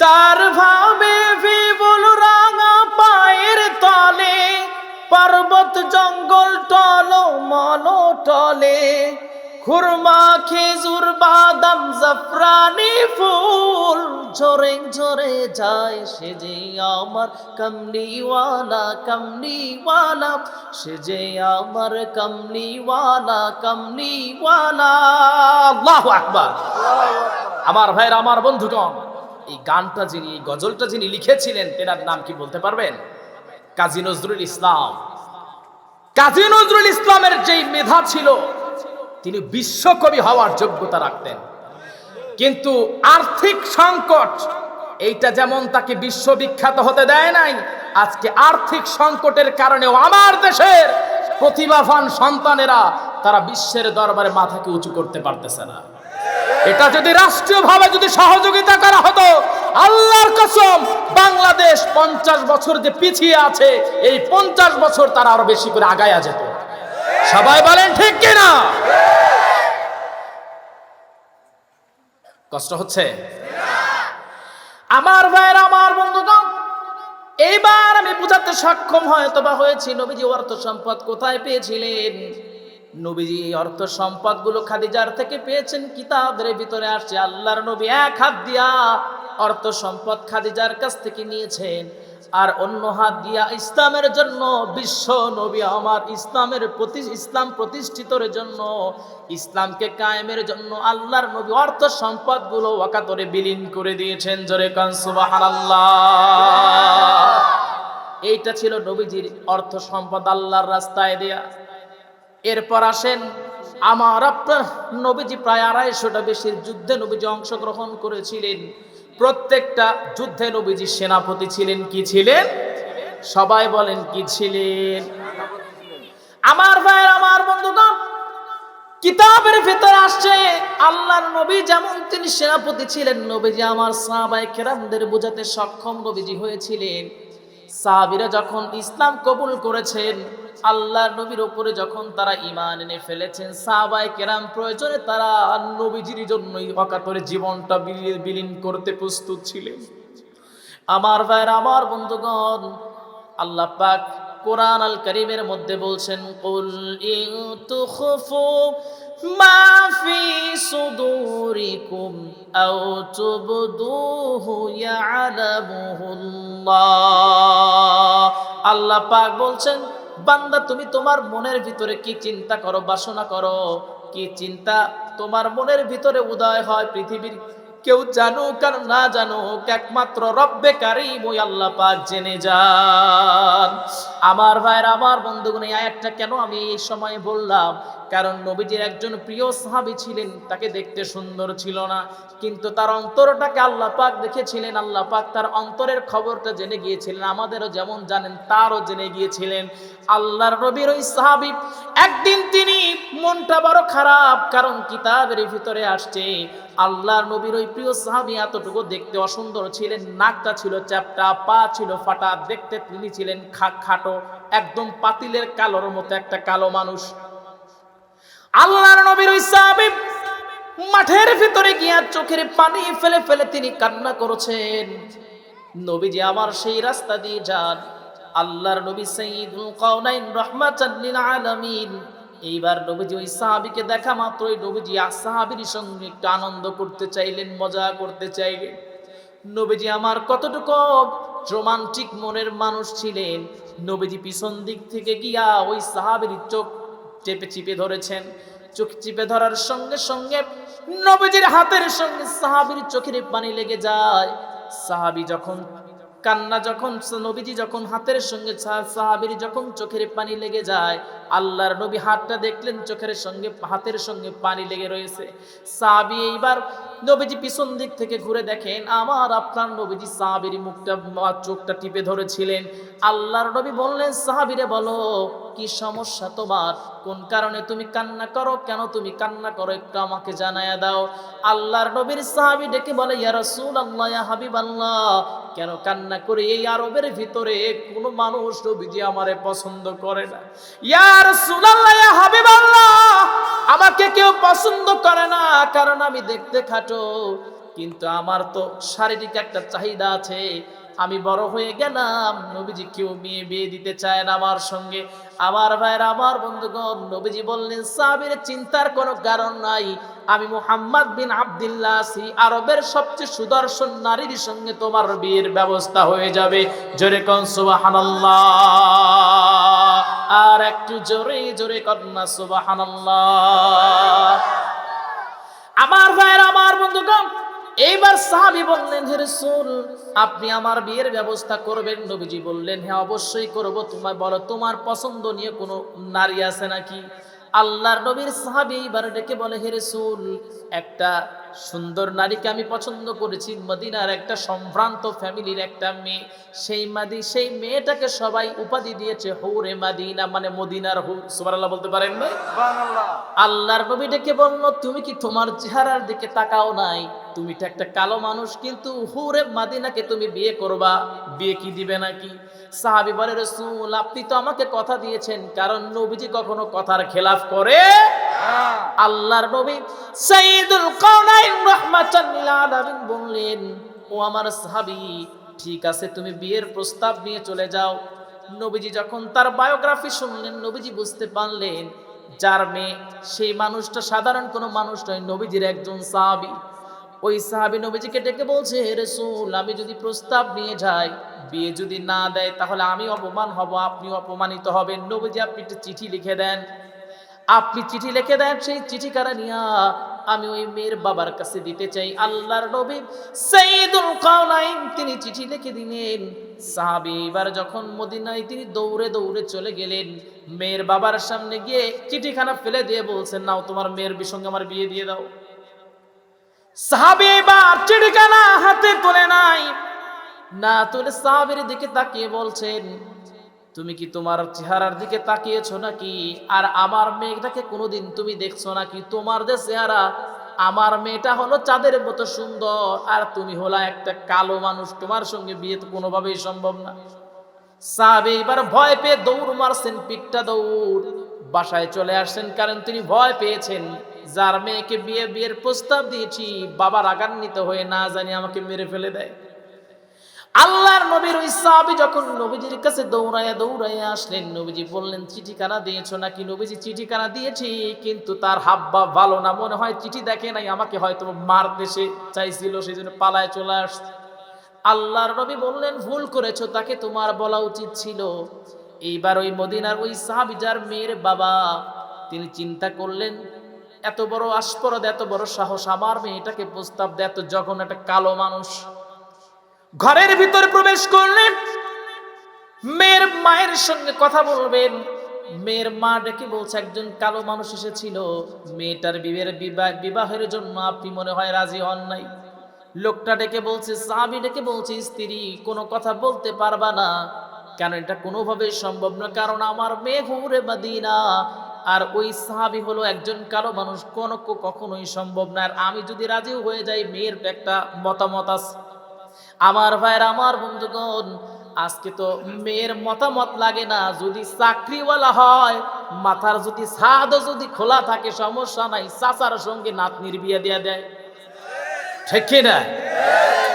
তার ভাবে বিবুল রাঙা পায়ের তলে পর্বত জঙ্গল টল মল টলে। খুরমা খেজুর বাদাম জাফরানি ফুল ঝরে ঝরে যায় সে যে আমার কমলিওয়ালা কমলিওয়ালা। সে যে আমার কমলিওয়ালা কমলিওয়ালা। আল্লাহু আকবার। আমার ভাইয়ের আমার বন্ধুগণ এই গানটা যিনি, এই গজলটা যিনি লিখেছিলেন, তেনার নাম কি বলতে পারবেন? কাজী নজরুল ইসলাম। কাজী নজরুল ইসলামের যেই মেধা ছিল, তিনি বিশ্বকবি হওয়ার যোগ্যতা রাখতেন। কিন্তু আর্থিক সংকট, এইটা যেমন তাকে বিশ্ববিখ্যাত হতে দেয় নাই, আজকে আর্থিক সংকটের কারণেও আমার দেশের প্রতিভাবান সন্তানেরা তারা বিশ্বের দরবারে মাথাকে উঁচু করতে পারতেছে না। এটা যদি রাষ্ট্রীয়ভাবে যদি সহযোগিতা করা হতো, আল্লাহর কসম, বাংলাদেশ পঞ্চাশ বছর যে পিছিয়ে আছে, এই পঞ্চাশ বছর তারা আরও বেশি করে আগায়া যেত। সবাই বলেন ঠিক কিনা? কষ্ট হচ্ছে? আমার ভাইয়ের, আমার বন্ধুগণ, এইবার আমি বুঝাতে সক্ষম হয়তো বা হয়েছি। নবীজি অর্থ সম্পদ কোথায় পেয়েছিলেন? নবীজি এই অর্থ সম্পদগুলো খাদিজার থেকে পেয়েছেন কিতাবের ভিতরে আসছে, আল্লাহর নবী এক হাত দিয়া অর্থ সম্পদ খাদিজার কাছ থেকে নিয়েছেন আর অন্য হাত দিয়া ইসলামের জন্য, বিশ্ব নবী আমার ইসলামের প্রতি, ইসলাম প্রতিষ্ঠিতর জন্য, ইসলামকে কায়েমের জন্য আল্লাহর নবী অর্থ সম্পদগুলো ওয়াকাতরে বিলীন করে দিয়েছেন, জোরে সুবহানাল্লাহ। এইটা ছিল নবীজির অর্থ সম্পদ আল্লাহর রাস্তায় দেয়া। এরপর আসেন আমার আপনার নবীজি প্রায় আড়াইশোটা বেশির যুদ্ধে নবীজি অংশগ্রহণ করেছিলেন। প্রত্যেকটা যুদ্ধে নবীজি সেনাপতি ছিলেন। কি ছিলেন? সবাই বলেন কি ছিলেন? আমার ভাইয়ের, আমার বন্ধুগণ, কিতাবের ভিতরে আসছে, আল্লাহর নবী যেমন তিনি সেনাপতি ছিলেন, নবীজি আমার সাহাবাই কেরামদের বোঝাতে সক্ষম নবীজি হয়েছিলেন। সাহাবিরা যখন ইসলাম কবুল করেছেন আল্লাহর নবীর ওপরে যখন তারা ইমান এনে ফেলেছেন সাহাবাই কেরাম প্রয়োজনে তারা নবীজির জন্যই অকাতরে জীবনটা বিলি- বিলীন করতে প্রস্তুত ছিলেন। আমার ভাইয়ের, আমার বন্ধুগণ, আল্লাহ পাক কোরআন আল করিমের মধ্যে বলছেন, কুল ইন তুখফু মা ফি সুদুরিকুম আও তুবদুহু ইয়ালামুহুল্লাহ। আল্লাহ পাক বলছেন বান্দা, তুমি তোমার মনের ভিতরে কি চিন্তা করো, বাসনা করো? কি চিন্তা? তোমার মনের ভিতরে উদয় হয় পৃথিবীর কেউ জানুক আর না জানুক, একমাত্র রব্বে কারিম, ওই আল্লাহ পাক জেনে যান। আমার ভাইয়ের, আমার বন্ধুগণ, এই আয়াতটা কেন আমি এই সময় বললাম? কারণ নবীজির একজন প্রিয় সাহাবী ছিলেন, তাকে দেখতে সুন্দর ছিল না। কিন্তু তার অন্তরটাকে আল্লাহ পাক দেখেছিলেন, আল্লাহ পাক তার অন্তরের খবরটা জেনে গিয়েছিলেন, আমাদেরও যেমন জানেন, তারও জেনে গিয়েছিলেন। আল্লাহর নবীর ওই সাহাবী, একদিন তিনি মনটা বড় খারাপ, কারণ কিতাবের ভিতরে আসছে, আল্লাহর নবীর ওই প্রিয় সাহাবি এতটুকু দেখতে অসুন্দর ছিলেন, নাকটা ছিল চ্যাপটা, পা ছিল ফাটা, দেখতে তিনি ছিলেন খাটো একদম পাতিলের কালোর মতো একটা কালো মানুষ। আল্লাহর নবীর ওই সাহাবী মাঠের ভিতরে গিয়া চোখের পানি ফেলে ফেলে তিনি কান্না করেছেন। নবীজি আমার সেই রাস্তা দিয়ে যান। আল্লাহর নবী সাইয়্যিদুল কাউনাইন রাহমাতাল লিল আলামিন। এইবার নবীজি ওই সাহাবীকে দেখা মাত্রই নবীজি সাহাবীর সঙ্গে একটু আনন্দ করতে চাইলেন, মজা করতে চাইলেন। নবীজি আমার কতটুকু রোমান্টিক মনের মানুষ ছিলেন। নবীজি পিছন দিক থেকে গিয়া ওই সাহাবীর চোখ চেপে চিপে ধরেছেন। চোখ চিপে ধরার সঙ্গে সঙ্গে নবীজির হাতের সঙ্গে সাহাবির চোখের পানি লেগে যায়। সাহাবি যখন কান্না যখন, নবীজি যখন হাতের সঙ্গে সাহাবির যখন চোখের পানি লেগে যায়, আল্লাহর নবী হাতটা দেখলেন, চোখের সঙ্গে, হাতের সঙ্গে পানি লেগে রয়েছে। সাহাবি এইবার নবীজি পিছন দিক থেকে ঘুরে দেখেন, আমার আপনার নবীজি সাহাবির মুখটা চোখটা টিপে ধরেছিলেন। আল্লাহর নবী বললেন, সাহাবিরে বলো, কি সমস্যা তোমার? কোন কারণে তুমি কান্না করো? কেন তুমি কান্না করো? একটু আমাকে জানায়া দাও। আল্লাহর নবীর সাহাবি ডেকে বলে, ইয়া রাসূলুল্লাহ, ইয়া হাবিবাল্লাহ, কেন কান্না করে এই আরবের ভিতরে কোনো মানুষ নবীজি আমারে পছন্দ করে না? ইয়া রাসূলুল্লাহ, ইয়া হাবিবাল্লাহ আমাকে কেউ পছন্দ করে না, কারণ আমি দেখতে খাটো। কিন্তু আমার তো শারীরিক একটা চাহিদা আছে। আমি বড় হয়ে গেলাম, নবীজি কেউ মেয়ে বিয়ে দিতে চায় না আমার সঙ্গে। আমার ভাইয়ের, আমার বন্ধুগণ, নবীজি বললেন সাবির চিন্তার কোনো কারণ নাই। আমি মুহাম্মদ বিন আব্দুল্লাহ আছি আরবের সবচেয়ে সুদর্শন নারীর সঙ্গে তোমার বিয়ের ব্যবস্থা হয়ে যাবে। জোরে কন, সুবহানাল্লাহ। আর একটু জোরে জোরে কন্যা, সুবহানাল্লাহ। আমার ভাইয়ের, আমার বন্ধুগণ, এইবার সাহাবি বললেন, হে রাসূল, আপনি আমার বিয়ের ব্যবস্থা করবেন? নবীজি বললেন হ্যাঁ অবশ্যই করব। তোমার, বলো, তোমার পছন্দ নিয়ে কোনো নারী আছে নাকি? আল্লাহর নবীর সাহাবি এইবার ডেকে বলে, হে রাসূল, একটা সুন্দর নারীকে আমি পছন্দ করেছি। মদিনার একটা সম্ভ্রান্ত ফ্যামিলির একটা মেয়ে। সেই মাদি সেই মেয়েটাকে সবাই উপাধি দিয়েছে হৌরে মাদিনা মানে মদিনার হৌ সুবহানাল্লাহ বলতে পারেন না? আল্লাহর নবী ডেকে বলল তুমি কি তোমার চেহারার দিকে তাকাও নাই? তুমি তো একটা কালো মানুষ কিন্তু হুরে মাদিনাকে তুমি বিয়ে করবা। বিয়ে কি দিবে নাকি? সাহাবি বলে রসুল আপনি তো আমাকে কথা দিয়েছেন কারণ নবীজি কখনো কথার খেলাফ করে আল্লাহর নবী সাইয়্যিদুল কাউনাইন রাহমাতান লিল আলামিন বললেন, ও আমার সাহাবী, ঠিক আছে, তুমি বিয়ের প্রস্তাব নিয়ে চলে যাও। নবীজি যখন তার বায়োগ্রাফি শুনলেন, নবীজি বুঝতে পারলেন, যার মেয়ে, সেই মানুষটা সাধারণ কোনো মানুষ নয়, নবীজির একজন সাহাবী। ওই সাহাবী নবীজিকে ডেকে বলছে, হে রাসূল, আমি যদি প্রস্তাব নিয়ে যাই, বিয়ে যদি না দেয়, তাহলে আমি অপমান হব আপনি অপমানিত হবেন। নবীজি, আপনি চিঠি লিখে দেন। আপনি চিঠি লিখে দেন, সেই চিঠি কারা নিয়া আমি ওই মেয়ের বাবার কাছে দিতে চাই, আল্লাহর নবী সাইয়্যিদুল কাওনাইন তিনি চিঠি লিখে দিলেন। সাহাবী এবার যখন মদিনায় তিনি দৌড়ে দৌড়ে চলে গেলেন, মেয়ের বাবার সামনে গিয়ে চিঠিখানা ফেলে দিয়ে বলছেন, নাও তোমার মেয়ের সঙ্গে আমার বিয়ে দিয়ে দাও। সাহাবী এবার চিঠিখানা হাতে তুলে নাই না তুলে সাহাবীর দিকে তাকিয়ে বলছেন তুমি কি তোমার চেহারার দিকে তাকিয়েছো নাকি? আর আমার মেয়েটাকে কোনোদিন তুমি দেখছ নাকি? তোমার যে চেহারা, আমার মেয়েটা হলো চাঁদের মতো সুন্দর, আর তুমি হলা একটা কালো মানুষ, তোমার সঙ্গে বিয়ে তো কোনোভাবেই সম্ভব না। সাহাবে এবার ভয় পেয়ে দৌড় মারছেন, পিঠটা দৌড়। বাসায় চলে আসছেন, কারণ তিনি ভয় পেয়েছেন। যার মেয়েকে বিয়ে, বিয়ের প্রস্তাব দিয়েছি, বাবা রাগান্বিত হয়ে না জানি আমাকে মেরে ফেলে দেয়। আল্লাহর নবীর ওই সাহাবী যখন নবীজির কাছে দৌড়াইয়া দৌড়াইয়া আসলেন, নবীজি বললেন, চিঠিখানা দিয়েছ নাকি? নবীজি, চিঠিখানা দিয়েছি, কিন্তু তার হাব্বা ভালো না, মনে হয় চিঠি দেখে নাই, আমাকে হয়তো মার দেশে চাইছিল সেই জন্য পালায় চলে আসছে আল্লাহর নবী বললেন, ভুল করেছ, তাকে তোমার বলা উচিত ছিল। এইবার ওই মদিনার ওই সাহাবি, যার মেয়ের বাবা, তিনি চিন্তা করলেন, এত বড় আস্পরদ এত বড় সাহস, আমার মেয়েটাকে প্রস্তাব দেয় এত যখন একটা কালো মানুষ। ঘরের ভিতরে প্রবেশ করলেন মেয়ের মায়ের সঙ্গে কথা বলবেন। মেয়ের মা ডেকে বলছে, একজন কালো মানুষ এসেছিল। মেয়েটার বিবের বিবাহ, বিবাহের জন্য আপনি মনে হয় রাজি হন নাই। লোকটা ডেকে বলছে সাহাবি ডেকে বলছে, স্ত্রী, কোনো কথা বলতে পারবা না। কেন এটা কোনোভাবেই সম্ভব না কারণ আমার মেয়ে হুরে বাদিনা আর ওই সাহাবি হলো একজন কালো মানুষ। কোনো কখনোই সম্ভব না আর আমি যদি রাজিও হয়ে যাই, মেয়ের একটা মতামত আছে। আমার ভাইয়ের, আমার বন্ধুগণ, আজকে তো মেয়ের মতামত লাগে না। যদি চাকরিওয়ালা হয়, মাথার যদি ছাদও যদি খোলা থাকে, সমস্যা নাই, চাচার সঙ্গে নাতনির বিয়ে দিয়ে দেয়। ঠিক না?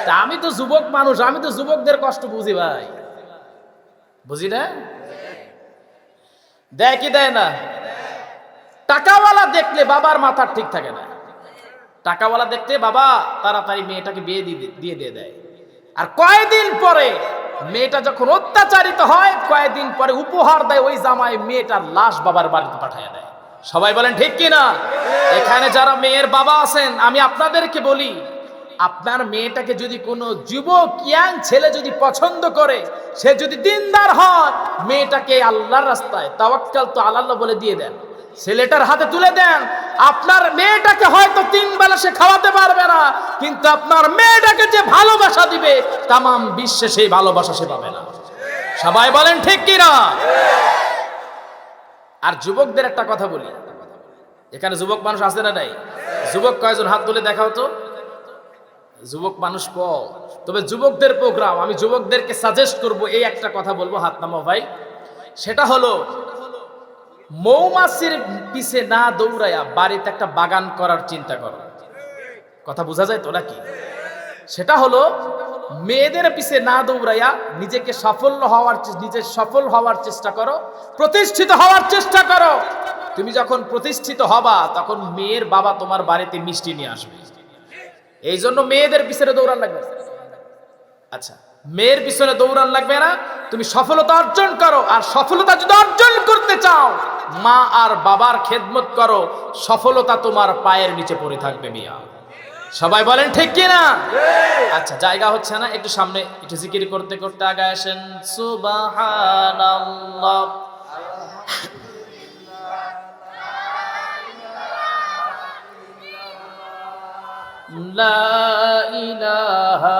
তা আমি তো যুবক মানুষ, আমি তো যুবকদের কষ্ট বুঝি ভাই। বুঝি না? দেয় কি দেয় না? টাকাওয়ালা দেখলে বাবার মাথা ঠিক থাকে না। টাকাওয়ালা দেখতে বাবা তাড়াতাড়ি মেয়েটাকে বিয়ে দিয়ে দিয়ে দেয়। আর কয়েকদিন পরে মেয়েটা যখন অত্যাচারিত হয় কয়েকদিন পরে উপহার দেয় ওই জামাই মেয়েটার লাশ বাবার বাড়িতে পাঠিয়ে দেয়। সবাই বলেন, ঠিক কি না? এখানে যারা মেয়ের বাবা আছেন, আমি আপনাদেরকে বলি, আপনার মেয়েটাকে যদি কোনো যুবক, ইয়াং ছেলে যদি পছন্দ করে, সে যদি দিনদার হয়, মেয়েটাকে আল্লাহর রাস্তায় তাওয়াক্কাল তো আল্লাহ বলে দিয়ে দেন। ছেলেটার হাতে তুলে দেন। আপনার মেয়েটাকে হয়তো তিন বেলা সে খাওয়াতে পারবে না, কিন্তু আপনার মেয়েটাকে যে ভালোবাসা দিবে, তামাম বিশ্বে সেই ভালোবাসা সে পাবে না। সবাই বলেন ঠিক কিনা? আর যুবকদের একটা কথা বলি। এখানে যুবক মানুষ আছে না নাই? যুবক কয়জন? হাত তুলে দেখাও তো। যুবক মানুষ ক তবে যুবকদের প্রোগ্রাম আমি যুবকদেরকে সাজেস্ট করব, এই একটা কথা বলব হাত নামো ভাই। সেটা হলো মৌমাছির পিছে না দৌড়াইয়া বাড়িতে একটা বাগান করার চিন্তা করো। কথা বোঝা যায় তো নাকি? সেটা হলো, মেয়েদের পিছে না দৌড়াইয়া নিজেকে সাফল্য হওয়ার নিজের সফল হওয়ার চেষ্টা করো, প্রতিষ্ঠিত হওয়ার চেষ্টা করো। তুমি যখন প্রতিষ্ঠিত হবা, তখন মেয়ের বাবা তোমার বাড়িতে মিষ্টি নিয়ে আসবে। এই জন্য মেয়েদের পিছনে দৌড়ান লাগবে। আচ্ছা মেয়ের পিছনে দৌড়ান লাগবে না তুমি সফলতা অর্জন করো আর সফলতা যদি অর্জন করতে চাও মা আর বাবার খেদমত করো সফলতা তোমার পায়ের নিচে পড়ে থাকবে মিয়া। সবাই বলেন ঠিক কি না আচ্ছা জায়গা হচ্ছে না একটু সামনে একটু জিকির করতে করতে আগে আসেন। সুবহানাল্লাহ। লা ইলাহা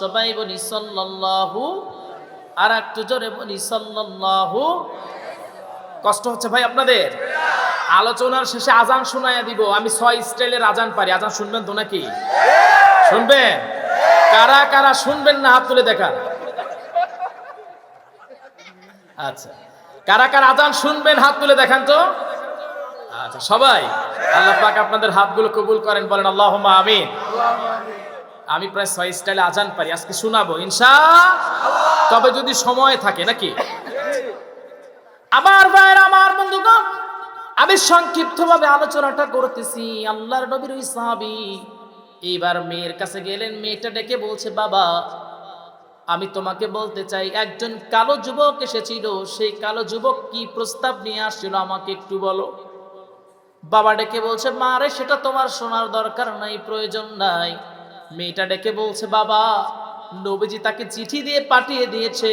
সবাই বলি সাল্লাল্লাহু আর একটু জোরে বলি সাল্লাল্লাহু। কষ্ট হচ্ছে ভাই আপনাদের? আলোচনার শেষে আজান শোনায়া দিব। আমি ছয় স্টাইলের আজান পারি। আজান শুনবেন তো নাকি? শুনবেন? কারা কারা শুনবেন না, হাত তুলে দেখান। আচ্ছা। কারা কারা আজান শুনবেন, হাত তুলে দেখান তো। আচ্ছা সবাই। আল্লাহ পাক আপনাদের হাতগুলো কবুল করেন, বলেন আল্লাহ আমিন। আমি প্রায় ছয় স্টাইলে আজান পারি, আজকে শোনাবো ইনশা তবে যদি সময় থাকে, নাকি? আমার ভাইয়ের, আমার বন্ধুগণ, আমি সংক্ষিপ্তভাবে আলোচনাটা করতেছি, আল্লাহর নবীর ওই সাহাবী। এইবার মেয়ের কাছে গেলেন, মেয়েটা ডেকে বলছে, বাবা, আমি তোমাকে বলতে চাই, একজন কালো যুবক এসেছিল, সেই কালো যুবক কি প্রস্তাব নিয়ে আসছিল, আমাকে একটু বলো। বাবা ডেকে বলছে মা রে সেটা তোমার শোনার দরকার নাই প্রয়োজন নাই। মেয়েটা ডেকে বলছে বাবা নবীজি তাকে চিঠি দিয়ে পাঠিয়ে দিয়েছে।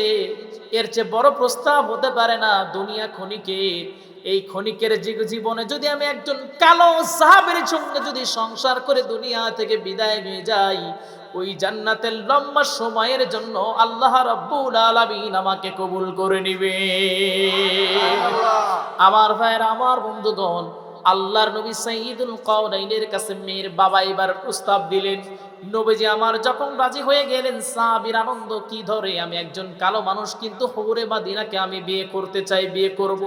এর চেয়ে বড় প্রস্তাব হতে পারে না দুনিয়া ক্ষণিকের এই ক্ষণিকের জীবনে যদি আমি একজন কালো সাহাবের সঙ্গে যদি সংসার করে দুনিয়া থেকে বিদায় নিয়ে যাই ওই জান্নাতের লম্বা সময়ের জন্য আল্লাহ রাব্বুল আলামিন আমাকে কবুল করে নিবে। আমার ভাইয়ের আমার বন্ধুগণ আল্লাহর নবী সাইয়্যিদুল কাউনাইনের কাছে মেয়ের বাবা এবার প্রস্তাব দিলেন, নবীজি, আমার যখন রাজি হয়ে গেলেন, সাহাবীর আনন্দ কি ধরে? আমি একজন কালো মানুষ, কিন্তু হৌরে মাদিনাকে আমি বিয়ে করতে চাই, বিয়ে করব।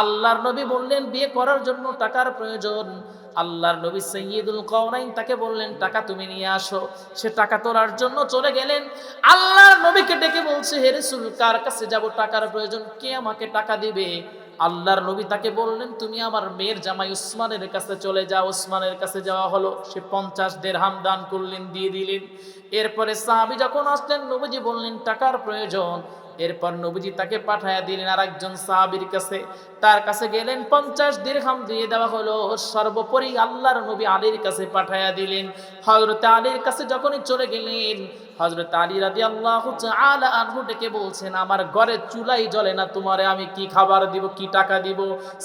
আল্লাহর নবী বললেন, বিয়ে করার জন্য টাকার প্রয়োজন। আল্লাহর নবী সৈয়দুল কওনাইন তাকে বললেন, টাকা তুমি নিয়ে আসো। সে টাকা তোলার জন্য চলে গেলেন। আল্লাহর নবীকে ডেকে বলছে, হে রাসূল, কার কাছে যাব? টাকার প্রয়োজন। কে আমাকে টাকা দিবে? আল্লাহর নবী তাকে বললেন, তুমি আমার মেয়ের জামাই উসমানের কাছে চলে যাও। উসমানের কাছে যাওয়া হলো। সে পঞ্চাশ দেড়হাম দান করলেন, দিয়ে দিলেন। এরপরে সাহাবি যখন আসলেন, নবীজি বললেন, টাকার প্রয়োজন। এরপর নবীজি তাকে পাঠায়া দিলেন আর একজন সাহাবির কাছে। তার কাছে গেলেন, পঞ্চাশ দিরহাম দিয়ে দেওয়া হলো। সর্বোপরি আল্লাহর নবী আলীর কাছে পাঠায়া দিলেন। হজরত আলীর কাছে যখনই চলে গেলেন হজরত আলী রাদি আল্লাহ আলা আনহু ডেকে বলছেন, আমার ঘরে চুলাই জ্বলে না, তোমারে আমি কি খাবার দিব, কি টাকা দিব?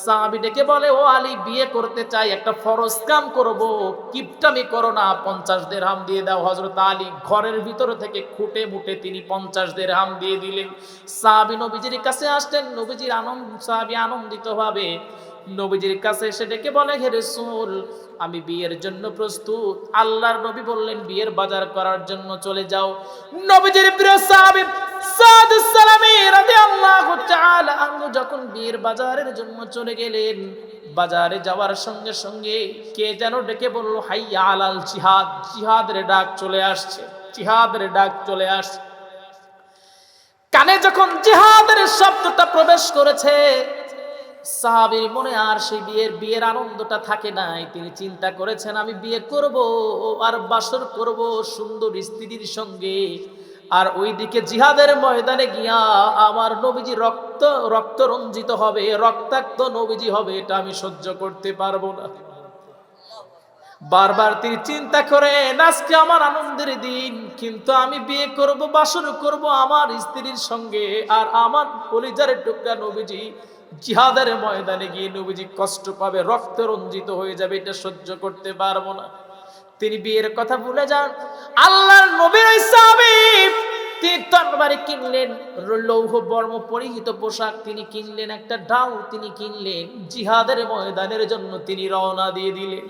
সাহাবি ডেকে বলে, ও আলী, বিয়ে করতে চাই, একটা ফরজ কাম করব। কিপটামি করো না, পঞ্চাশ দেড়হাম দিয়ে দাও। হজরত আলী ঘরের ভিতর থেকে খুঁটে মুটে তিনি পঞ্চাশ দেড়হাম দিয়ে দিলেন। সাহাবি নবীজির কাছে নবীজির আনন্দ, সাহাবি আনন্দিত নবীজির কাছে এসে ডেকে বলে, হে রসুল, আমি বিয়ের জন্য প্রস্তুত। আল্লাহর নবী বললেন, বিয়ের বাজার করার জন্য চলে যাও। নবীজির প্রিয় সাদ রাদিয়াল্লাহু তাআলা আনহু যখন বিয়ের বাজারের জন্য চলে গেলেন, বাজারে যাওয়ার সঙ্গে সঙ্গে কে যেন ডেকে বলল, হাইয়া আলাল জিহাদ, জিহাদের ডাক চলে আসছে, জিহাদের ডাক চলে আসছে। কানে যখন জিহাদের শব্দটা প্রবেশ করেছে, সাহাবীর মনে আর সেই বিয়ের বিয়ের আনন্দটা থাকে নাই। তিনি চিন্তা করেছেন, আমি বিয়ে করব আর বাসর করব সুন্দর স্ত্রীর সঙ্গে। আর ওইদিকে জিহাদের ময়দানে গিয়া আমার নবীজি রক্ত রক্ত রঞ্জিত হবে, রক্তাক্ত নবীজি হবে, এটা আমি সহ্য করতে পারব না। বারবার তিনি চিন্তা করেন আজকে আমার আনন্দের দিন, কিন্তু আমি বিয়ে করব, বাসন করব আমার স্ত্রীর সঙ্গে, আর আমার পরিজারের টুকরা নবীজি জিহাদের ময়দানে গিয়ে নবীজি কষ্ট পাবে, রক্ত রঞ্জিত হয়ে যাবে, এটা সহ্য করতে পারব না। তিনি বিয়ের কথা ভুলে যান। আল্লাহর নবীর তিনি তরবারি কিনলেন, লৌহ বর্ম পরিহিত পোশাক তিনি কিনলেন, একটা ডাউ তিনি কিনলেন, জিহাদের ময়দানের জন্য তিনি রওনা দিয়ে দিলেন।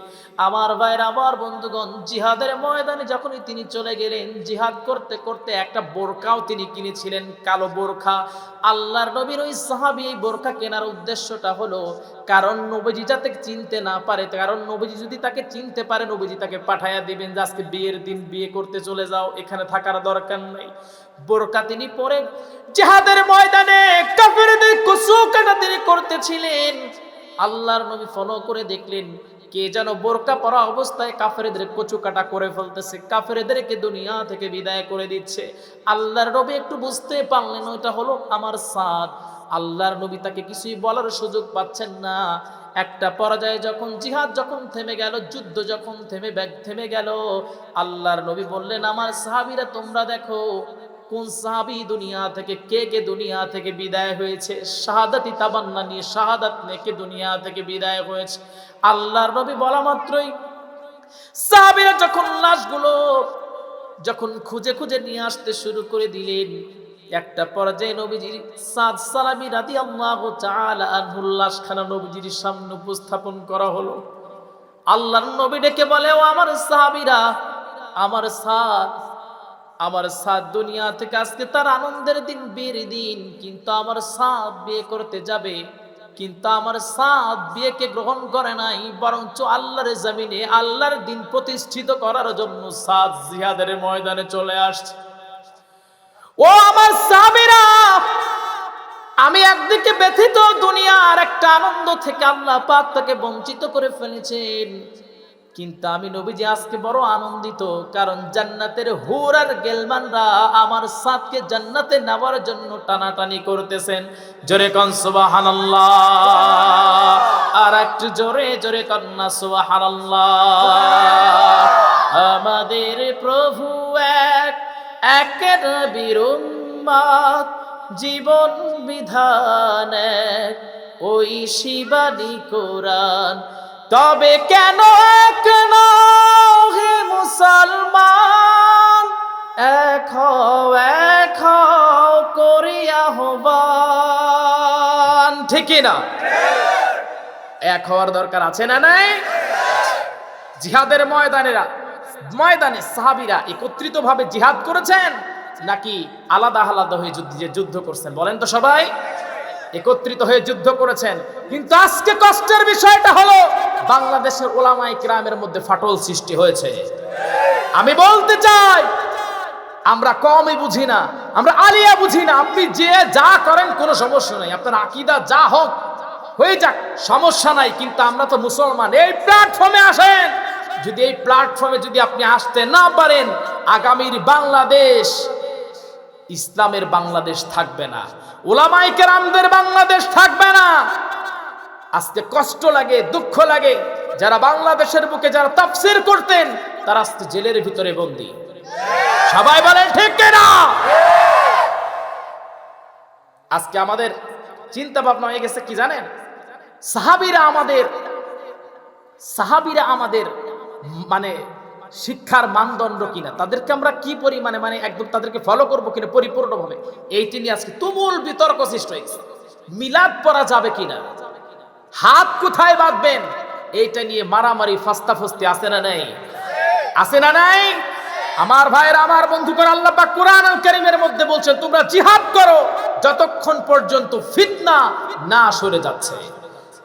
আমার ভাইয়ের আমার বন্ধুগণ, জিহাদের ময়দানে যখনই তিনি চলে গেলেন, জিহাদ করতে করতে একটা বোরকাও তিনি কিনেছিলেন, কালো বোরখা। আল্লাহর নবীর ওই সাহাবি এই বোরখা কেনার উদ্দেশ্যটা হলো, কারণ নবীজি যাতে চিনতে না পারে, কারণ নবীজি যদি তাকে চিনতে পারে, নবীজি তাকে পাঠাইয়া দিবেন যে আজকে বিয়ের দিন, বিয়ে করতে চলে যাও, এখানে থাকার দরকার নেই। বোরকা তিনি পরে জেহাদের ময়দানে কাফেরদের কুসু কাটা তিনি করতেছিলেন। আল্লাহর নবী ফলো করে দেখলেন কে যেন বোরকা পরা অবস্থায় কাফেরদের কচু কাটা করে ফেলতেছে, কাফেরদেরকে দুনিয়া থেকে বিদায় করে দিচ্ছে। আল্লাহর নবী একটু বুঝতে পারলেন ওইটা হলো আমার সাদ। আল্লাহর নবী তাকে কিছুই বলার সুযোগ পাচ্ছেন না। একটা পর্যায়ে যখন, জিহাদ যখন থেমে গেল, যুদ্ধ যখন থেমে ব্যাগ, থেমে গেল, আল্লাহর নবী বললেন, আমার সাহাবীরা তোমরা দেখো কোন সাহাবি দুনিয়া থেকে, কে কে দুনিয়া থেকে বিদায় হয়েছে? শাহাদাতি তাবান্না নিয়ে শাহাদাত নেকে দুনিয়া থেকে বিদায় হয়েছে? আল্লাহর নবী বলা মাত্রই। সাহাবীরা যখন লাশগুলো যখন খুঁজে খুঁজে নিয়ে আসতে শুরু করে দিলেন, একটা পর্যায়ে নবীজির সাদ সালামি রাদি আল্লাহ তাআলা আনহুর লাশখানা নবীজির সামনে উপস্থাপন করা হলো। আল্লাহর নবী ডেকে বলে, ও আমার সাহাবীরা, আমার সাদ আমার সাদ দুনিয়া থেকে আজকে তার আনন্দের দিন বিয়ের দিন। কিন্তু আমার সাদ বিয়ে করতে যাবে, কিন্তু আমার সাদ বিয়েকে গ্রহণ করে নাই, বরঞ্চ আল্লাহর জমিনে আল্লাহর দিন প্রতিষ্ঠিত করার জন্য সাদ জিহাদের ময়দানে চলে আসছে। ও আমার সাহাবীরা, আমি একদিকে ব্যথিত দুনিয়ার একটা আনন্দ থেকে আল্লাহ পাক তাকে বঞ্চিত করে ফেলেছেন। কিন্তু আমি নবীজি আজকে বড় আনন্দিত, কারণ জান্নাতের হুর আর গেলমানরা আমার সাথকে জান্নাতে নেওয়ার জন্য টানাটানি করতেছেন। জোরে কন, সুবহানাল্লাহ। আর একটু জোরে জোরে কন্যা সুবহানাল্লাহ। আমাদের প্রভু এক, একের বিরুম্মাত জীবন বিধান এক। ওই শিবানী কোরআন তবে কেন কেন হে মুসলমান? এক এক হও করিয়া হবান ঠিকই না? এক হওয়ার দরকার আছে না নাই? জিহাদের ময়দানেরা, ময়দানে সাহাবিরা একত্রিত ভাবে জিহাদ করেছেন, নাকি আলাদা আলাদা হয়ে যুদ্ধ করছেন? বলেন তো সবাই। একত্রিত হয়ে যুদ্ধ করেছেন। কিন্তু আজকে কষ্টের বিষয়টা হলো, বাংলাদেশের ওলামাই কিরামের মধ্যে ফাটল সৃষ্টি হয়েছে। আমি বলতে চাই, আমরা কমই বুঝি না, আমরা আলিয়া বুঝি না, আপনি যে যা করেন কোনো সমস্যা নাই, আপনার আকিদা যা হোক, হয়ে যাক, সমস্যা নাই, কিন্তু আমরা তো মুসলমান, এই প্ল্যাটফর্মে আসেন। যদি এই প্ল্যাটফর্মে যদি আপনি আসতে না পারেন, আগামীর বাংলাদেশ ইসলামের বাংলাদেশ থাকবে না। ওলামাই কেরামদের বাংলাদেশ থাকবে না। আজকে কষ্ট লাগে, দুঃখ লাগে। যারা বাংলাদেশের বুকে যারা তাফসির করতেন, তারা আজকে জেলের ভিতরে বন্দী। সবাই বলেন, ঠিক না আজকে আমাদের চিন্তা ভাবনা হয়ে গেছে কি জানেন? সাহাবিরা আমাদের সাহাবিরা আমাদের মানে শিক্ষার মানদণ্ড কিনা? তাদেরকে আমরা কি পরিমাণে মানে একদম তাদেরকে ফলো করব কিনা? পরিপূর্ণভাবে। এইটি নিয়ে আজকে তুমুল বিতর্ক সৃষ্টি হয়েছে। মিলাদ পরা যাবে কিনা? হাত কোথায় বাঁধবেন? এইটা নিয়ে মারামারি ফাস্তা ফস্তি আছে না নাই? আছে না নাই? আমার ভাইয়ের, আমার বন্ধু করে আল্লাহ পাক কোরআন কারীমের মধ্যে বলছেন, তোমরা জিহাদ করো যতক্ষণ পর্যন্ত ফিতনা না সরে যাচ্ছে।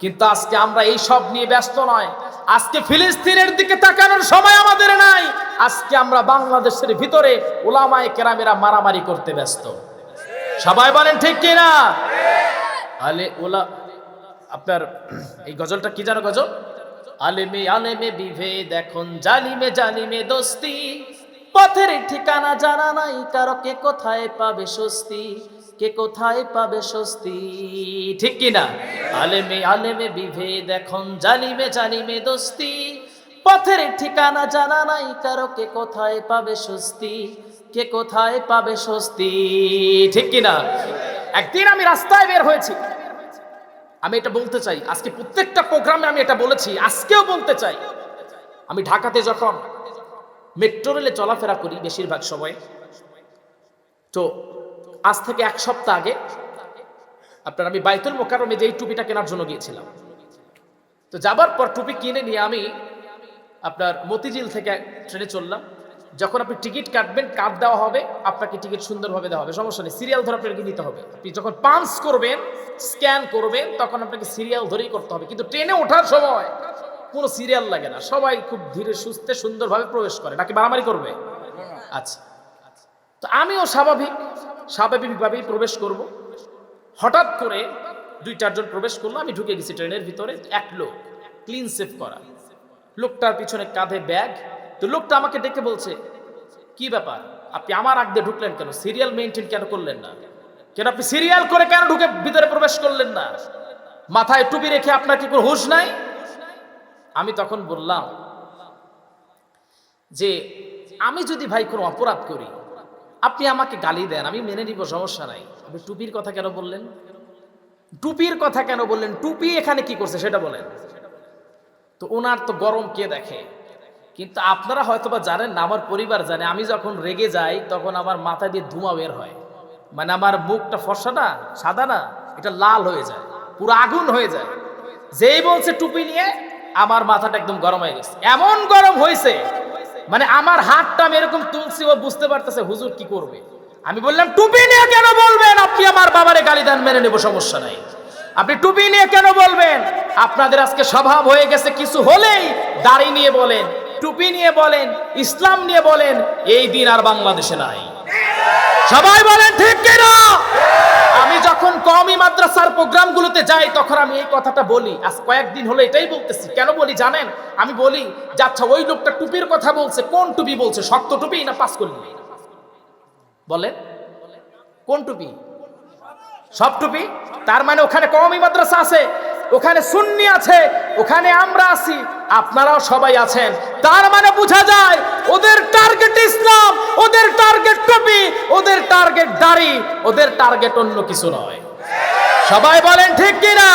কিন্তু আজকে আমরা এই সব নিয়ে ব্যস্ত নয়। আজকে ফিলিস্তিনের দিকে তাকানোর সময় আমাদের নাই। আজকে আমরা বাংলাদেশের ভিতরে ওলামায় কেরামেরা মারামারি করতে ব্যস্ত। সবাই বলেন ঠিক কিনা? আলে ওলা আপনার এই গজলটা কি জানো গজল? আলেমে আলেমে বিভেদ এখন, জালিমে জালিমে দোস্তি। পথের ঠিকানা জানা নাই, কারও কে কোথায় পাবে স্বস্তি? কে কোথায় পাবে স্বস্তি? ঠিক কি না আলেমে আলেমে বিভেদ এখন, জালিমে জালিমে দোস্তি। পথের ঠিকানা জানা নাই কারও কে কোথায় পাবে স্বস্তি? কে কোথায় পাবে স্বস্তি? ঠিক কি না একদিন আমি রাস্তায় বের হয়েছি। আমি এটা বলতে চাই, আজকে প্রত্যেকটা প্রোগ্রামে আমি এটা বলেছি, আজকেও বলতে চাই। আমি ঢাকাতে যখন মেট্রো রেলে চলাফেরা করি বেশিরভাগ সময়, তো আজ থেকে এক সপ্তাহ আগে আপনার আমি বাইতুল মোকারমে যে এই টুপিটা কেনার জন্য গিয়েছিলাম। তো যাবার পর টুপি কিনে নিয়ে আমি আপনার মতিঝিল থেকে ট্রেনে চললাম। যখন আপনি টিকিট কাটবেন কার্ড দেওয়া হবে, আপনাকে টিকিট সুন্দরভাবে দেওয়া হবে, সমস্যা নেই। সিরিয়াল ধরে আপনাকে নিতে হবে। আপনি যখন পাঞ্চ করবেন, স্ক্যান করবেন, তখন আপনাকে সিরিয়াল ধরেই করতে হবে। কিন্তু ট্রেনে ওঠার সময় কোনো সিরিয়াল লাগে না। সবাই খুব ধীরে সুস্থে, সুন্দরভাবে প্রবেশ করে। নাকি মারামারি করবে? আচ্ছা। তো আমিও স্বাভাবিক। স্বাভাবিকভাবেই প্রবেশ করব। হঠাৎ করে দুই, চারজন প্রবেশ করল, আমি ঢুকে গেছি ট্রেনের ভিতরে, এক লোক ক্লিন সেভ করা। লোকটার পিছনে কাঁধে ব্যাগ। তো লোকটা আমাকে ডেকে বলছে, কি ব্যাপার? আপনি আমার আগ ঢুকলেন কেন? সিরিয়াল মেনটেন কেন করলেন না? কেন আপনি সিরিয়াল করে কেন ঢুকে ভিতরে প্রবেশ করলেন না? মাথায় টুপি রেখে আপনার কি কোনো হুঁশ নাই? আমি তখন বললাম যে, আমি যদি ভাই কোনো অপরাধ করি আপনি আমাকে গালি দেন, আমি মেনে নিব, সমস্যা নাই। আপনি টুপির কথা কেন বললেন? টুপির কথা কেন বললেন? টুপি এখানে কি করছে সেটা বলেন। তো ওনার তো গরম কে দেখে? কিন্তু আপনারা হয়তোবা জানেন না, আমার পরিবার জানে, আমি যখন রেগে যাই, তখন আমার মাথা দিয়ে ধুমা বের হয়। মানে আমার মুখটা ফর্সা না, সাদা না, এটা লাল হয়ে যায়, পুরো আগুন হয়ে যায়। যেই বলছে টুপি নিয়ে, আমার মাথাটা একদম গরম হয়ে গেছে। এমন গরম হয়েছে মানে আমার হাতটা আমি এরকম তুলছি, ও বুঝতে পারতেছে হুজুর কি করবে। আমি বললাম, টুপি নিয়ে কেন বলবেন? আপনি আমার বাবারে গালি দেন, মেনে নেব, সমস্যা নাই। আপনি টুপি নিয়ে কেন বলবেন? আপনাদের আজকে স্বভাব হয়ে গেছে, কিছু হলেই দাড়ি নিয়ে বলেন, টুপি নিয়ে বলেন, ইসলাম নিয়ে বলেন, এই দিন আর বাংলাদেশে নাই। সবাই বলেন, ঠিক কিনা? আমি যখন কমই মাদ্রাসার প্রোগ্রামগুলোতে যাই, তখন আমি এই কথাটা বলি। আজ কয়েকদিন হলো এটাই বলতেছি। কেন বলি জানেন? আমি বলি, যে আচ্ছা ওই লোকটা টুপির কথা বলছে, কোন টুপি বলছে? শক্ত টুপি না পাস করলি বলেন। কোন টুপি? সব টুপি? তার মানে ওখানে কমই মাদ্রাসা আছে, ওখানে সুন্নি আছে, ওখানে আমরা আছি। আপনারাও সবাই আছেন। তার মানে বোঝা যায়, ওদের টার্গেট ইসলাম, ওদের টার্গেট টুপি, ওদের টার্গেট দাড়ি, ওদের টার্গেট অন্য কিছু নয়। সবাই বলেন ঠিক কিনা?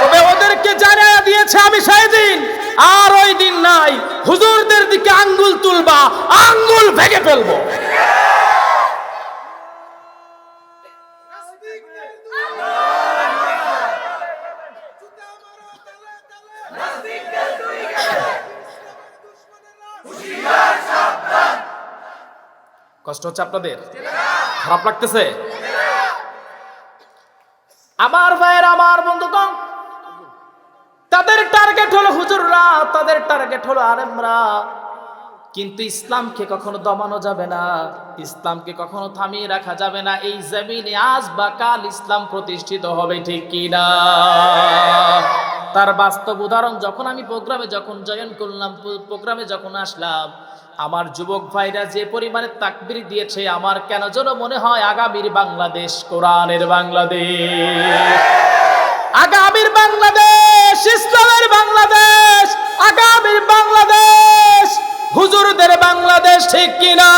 তবে ওদেরকে জানিয়ে দিয়েছে আমি সেই দিন। আর ওই দিন নাই, হুজুরদের দিকে আঙ্গুল তুলবা, আঙ্গুল ভেঙে ফেলব। কষ্ট হচ্ছে আপনাদের? খারাপ লাগতেছে? আমার ভাইয়ের, আমার বন্ধুগণ, তাদের টার্গেট হলো হুজুররা, তাদের টার্গেট হলো আলেমরা। কিন্তু ইসলামকে কখনো দমানো যাবে না, ইসলামকে কখনো থামিয়ে রাখা যাবে না। এই জমিনে আজ বা কাল ইসলাম প্রতিষ্ঠিত হবে ঠিক কিনা? তার বাস্তব উদাহরণ, যখন আমি প্রোগ্রামে যখন জয়েন করলাম প্রোগ্রামে যখন আসলাম আমার যুবক ভাইরা যে পরিমাণে তাকবির দিয়েছে, আমার কেন যেন মনে হয় আগামীর বাংলাদেশ, কোরআনের বাংলাদেশ। আগামীর বাংলাদেশ, ইসলামের বাংলাদেশ, আগামীর বাংলাদেশ, হুজুরদের বাংলাদেশ ঠিক কিনা?